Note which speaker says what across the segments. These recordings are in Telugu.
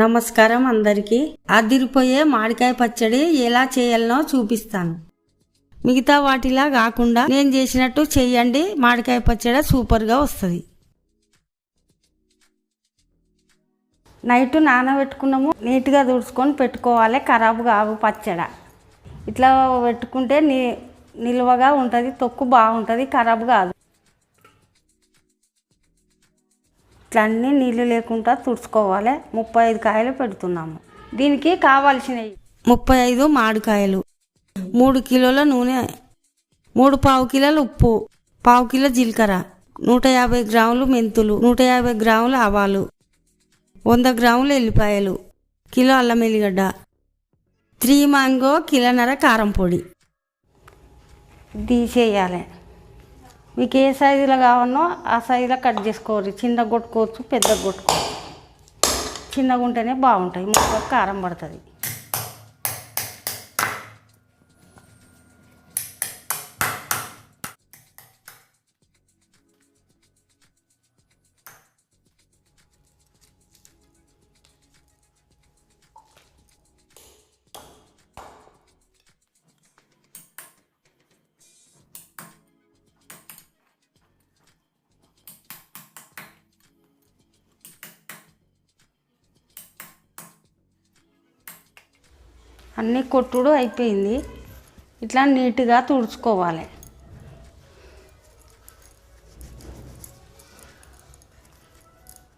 Speaker 1: నమస్కారం అందరికీ. అదిరిపోయే మామిడికాయ పచ్చడి ఎలా చేయాలనో చూపిస్తాను. మిగతా వాటిలా కాకుండా నేను చేసినట్టు చేయండి. మామిడికాయ పచ్చడి సూపర్గా వస్తుంది. నైట్ నానబెట్టుకున్నాము. నీట్గా తుడుచుకొని పెట్టుకోవాలి. ఖరాబు కావు పచ్చడ. ఇట్లా పెట్టుకుంటే నీ నిల్వగా ఉంటుంది తొక్కు బాగుంటుంది ఖరాబు కాదు. ఇట్లా అన్నీ నీళ్ళు లేకుండా తుడుచుకోవాలి. ముప్పై ఐదు కాయలు పెడుతున్నాము. దీనికి కావాల్సినవి ముప్పై ఐదు మామిడికాయలు మూడు కిలోల నూనె మూడు పావు కిలోల ఉప్పు పావు కిలో జీలకర్ర నూట యాభై గ్రాములు మెంతులు నూట యాభై గ్రాములు ఆవాలు వంద గ్రాములు ఎల్లిపాయలు కిలో అల్లం ఎల్లిగడ్డ త్రీ మ్యాంగో కిలోన్నర కారం పొడి. తీసేయాలి మీకు ఏ సైజులో కావాలనో ఆ సైజులో కట్ చేసుకోవాలి. చిన్నగా కొట్టుకోవచ్చు పెద్దగా కొట్టుకోవచ్చు. చిన్నగా ఉంటేనే బాగుంటాయి. ముక్క కారం పడుతుంది. అన్నీ కొట్టుడు అయిపోయింది. ఇట్లా నీట్గా తుడుచుకోవాలి.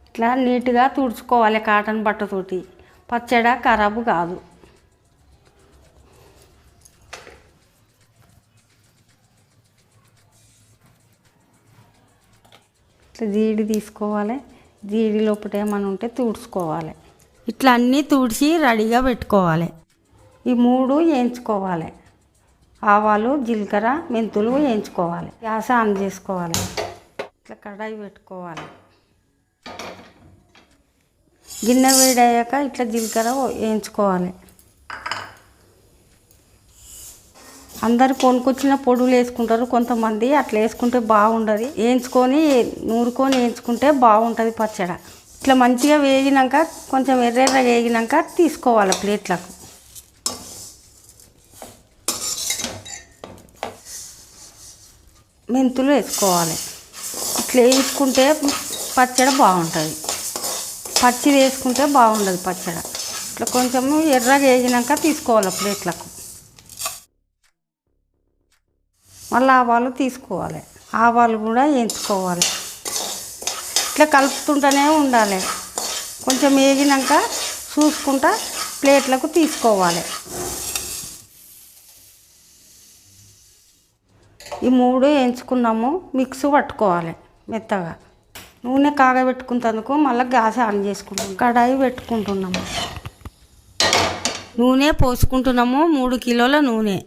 Speaker 1: ఇట్లా నీట్గా తుడుచుకోవాలి కాటన్ బట్టతోటి. పచ్చడి ఖరాబు కాదు. ఇట్లా జీడి తీసుకోవాలి. జీడి లోపల ఏమైనా ఉంటే తుడుచుకోవాలి. ఇట్లా అన్నీ తుడిచి రెడీగా పెట్టుకోవాలి. ఈ మూడు వేయించుకోవాలి. ఆవాలు జీలకర్ర మెంతులు వేయించుకోవాలి. గ్యాస్ ఆన్ చేసుకోవాలి. ఇట్లా కడాయి పెట్టుకోవాలి. గిన్నె వేడయ్యాక ఇట్లా జీలకర్ర వేయించుకోవాలి. అందరు కొనుక్కొచ్చిన పొడులు వేసుకుంటారు. కొంతమంది అట్లా వేసుకుంటే బాగుండదు. వేయించుకొని నూరుకొని వేయించుకుంటే బాగుంటుంది పచ్చడ. ఇట్లా మంచిగా వేగినాక కొంచెం ఎర్రెర్రగా వేగినాక తీసుకోవాలి ప్లేట్లకు. మెంతులు వేసుకోవాలి. ఇట్లా వేసుకుంటే పచ్చడి బాగుంటుంది. పచ్చిది వేసుకుంటే బాగుండదు పచ్చడి. ఇట్లా కొంచెం ఎర్రగా వేసినాక తీసుకోవాలి ప్లేట్లకు మళ్ళీ ఆవాలు తీసుకోవాలి. ఆవాలు కూడా వేయించుకోవాలి. ఇట్లా కలుపుతుంటూనే ఉండాలి. కొంచెం వేగినాక చూసుకుంటా ప్లేట్లకు తీసుకోవాలి. ఈ మూడు వేయించుకున్నాము మిక్స్ పట్టుకోవాలి మెత్తగా. నూనె కాగబెట్టుకున్నందుకు మళ్ళీ గ్యాస్ ఆన్ చేసుకుంటాం కడాయి పెట్టుకుంటున్నాము. నూనె పోసుకుంటున్నాము మూడు కిలోల నూనె.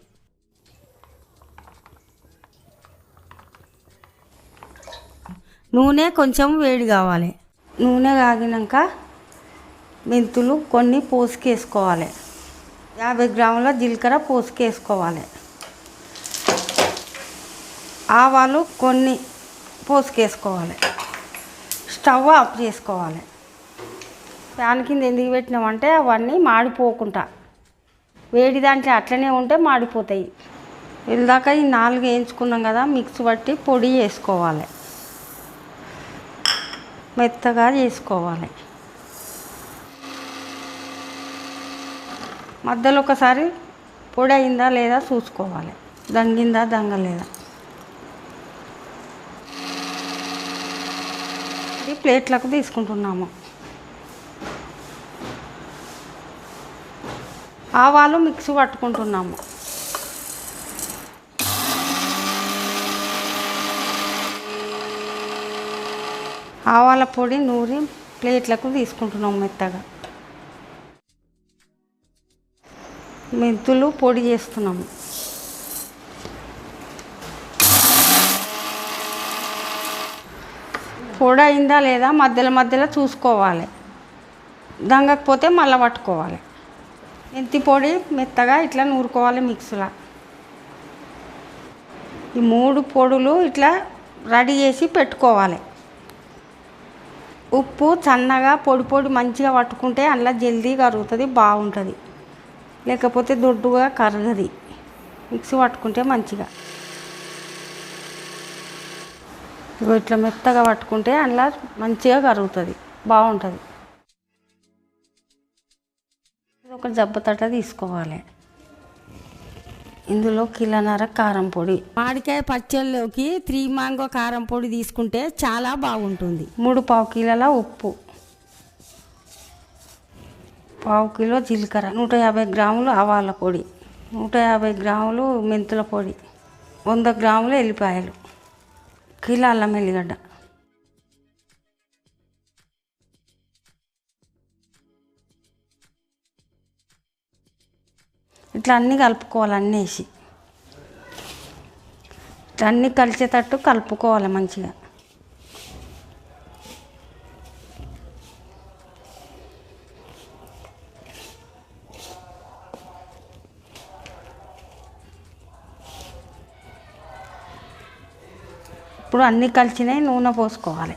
Speaker 1: నూనె కొంచెం వేడి కావాలి. నూనె కాగినాక మెంతులు కొన్ని పోసుకేసుకోవాలి. యాభై గ్రాముల జీలకర్ర పోసుకేసుకోవాలి. ఆవాలు కొన్ని పోసుకేసుకోవాలి. స్టవ్ ఆఫ్ చేసుకోవాలి. ఫ్యాన్ కింద ఎందుకు పెట్టినామంటే అవన్నీ మాడిపోకుండా. వేడి దాంట్లో అట్లనే ఉంటే మాడిపోతాయి. ఇందాక ఈ నాలుగు వేయించుకున్నాం కదా మిక్స్ పట్టి పొడి వేసుకోవాలి మెత్తగా చేసుకోవాలి. మధ్యలో ఒకసారి పొడి అయిందా లేదా చూసుకోవాలి. దంగిందా దంగలేదా? ప్లేట్లకు తీసుకుంటున్నాము. ఆవాలు మిక్సీ పట్టుకుంటున్నాము. ఆవాల పొడి నూరి ప్లేట్లకు తీసుకుంటున్నాం మెత్తగా. మెంతులు పొడి చేస్తున్నాము. పొడి అయిందా లేదా మధ్యలో మధ్యలో చూసుకోవాలి. దంగకపోతే మళ్ళీ పట్టుకోవాలి. మెంతి పొడి మెత్తగా ఇట్లా నూరుకోవాలి మిక్సీలో. ఈ మూడు పొడులు ఇట్లా రెడీ చేసి పెట్టుకోవాలి. ఉప్పు సన్నగా పొడి పొడి మంచిగా పట్టుకుంటే అందులో జల్దీ కరుగుతుంది బాగుంటుంది. లేకపోతే దొడ్డుగా కరగది. మిక్సీ పట్టుకుంటే మంచిగా. ఇగో ఇట్లా మెత్తగా పట్టుకుంటే అందులో మంచిగా కరుగుతుంది బాగుంటుంది. ఒక జబ్బతట తీసుకోవాలి. ఇందులో కిలోన్నర కారం పొడి. మామిడికాయ పచ్చళ్ళలోకి త్రీ మ్యాంగో కారం పొడి తీసుకుంటే చాలా బాగుంటుంది. మూడు పావు కిలోల ఉప్పు. పావు కిలో జీలకర్ర. నూట యాభై గ్రాములు ఆవాల పొడి. నూట యాభై గ్రాములు మెంతుల పొడి. వంద గ్రాములు ఎల్లిపాయలు. కిలో అల్లం ఎల్లిగడ్డ. ఇట్లా అన్నీ కలుపుకోవాలి అన్నీ వేసి. ఇట్లా అన్నీ కలిసేటట్టు కలుపుకోవాలి మంచిగా. ఇప్పుడు అన్నీ కలిసినాయి నూనె పోసుకోవాలి.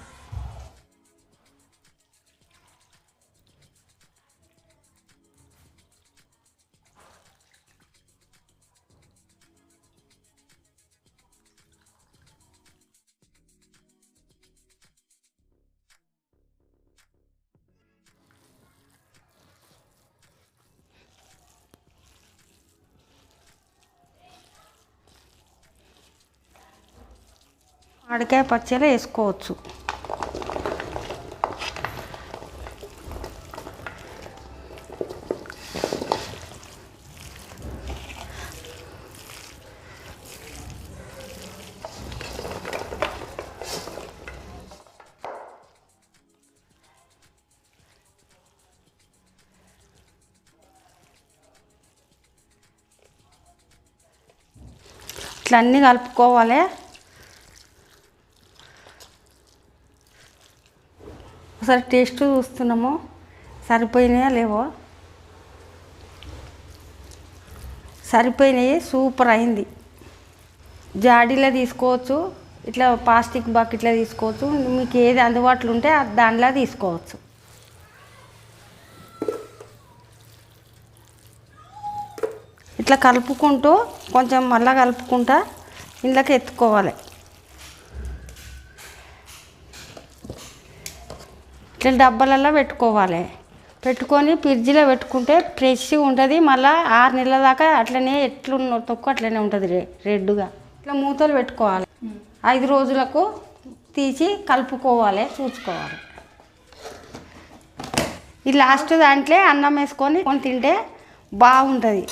Speaker 1: మామిడికాయ పచ్చడి వేసుకోవచ్చు. ఇట్లా అన్నీ కలుపుకోవాలి. ఒకసారి టేస్ట్ చూస్తున్నాము. సరిపోయినాయా లేవో? సరిపోయినాయి సూపర్ అయింది. జాడీలో తీసుకోవచ్చు ఇట్లా ప్లాస్టిక్ బకెట్లో తీసుకోవచ్చు మీకు ఏది అందుబాటులో ఉంటే ఆ దాంట్లో తీసుకోవచ్చు. ఇట్లా కలుపుకుంటూ కొంచెం మళ్ళా కలుపుకుంటా ఇందులోకి ఎత్తుకోవాలి. ఇట్లా డబ్బాలలో పెట్టుకోవాలి. పెట్టుకొని ఫ్రిడ్జ్లో పెట్టుకుంటే ఫ్రెష్గా ఉంటుంది. మళ్ళీ ఆరు నెలల దాకా అట్లనే ఎట్లున్న తొక్కు అట్లనే ఉంటుంది రె రెడ్డుగా ఇట్లా మూతలు పెట్టుకోవాలి. ఐదు రోజులకు తీసి కలుపుకోవాలి చూసుకోవాలి. ఈ లాస్ట్ దాంట్లో అన్నం వేసుకొని కొని తింటే బాగుంటుంది.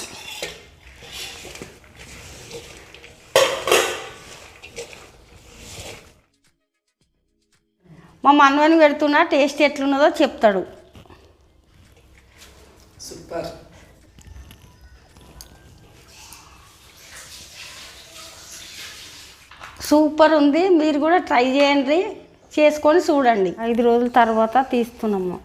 Speaker 1: మా మనవని పెడుతున్నా టేస్ట్ ఎట్లున్నదో చెప్తాడు.
Speaker 2: సూపర్.
Speaker 1: సూపర్ ఉంది. మీరు కూడా ట్రై చేయండి. చేసుకొని చూడండి. ఐదు రోజుల తర్వాత తీస్తున్నాము.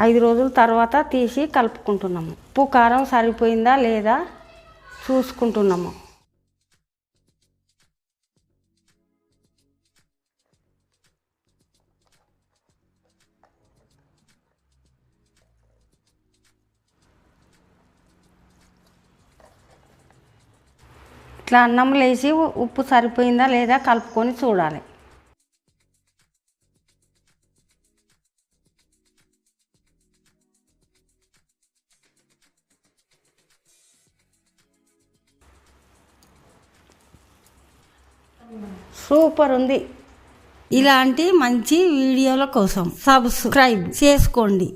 Speaker 1: ఐదు రోజుల తర్వాత తీసి కలుపుకుంటున్నాము. ఉప్పు కారం సరిపోయిందా లేదా చూసుకుంటున్నాము. ఇట్లా అన్నం లేచి ఉప్పు సరిపోయిందా లేదా కలుపుకొని చూడాలి. సూపర్ ఉంది. ఇలాంటి మంచి వీడియోల కోసం సబ్స్క్రైబ్ చేసుకోండి.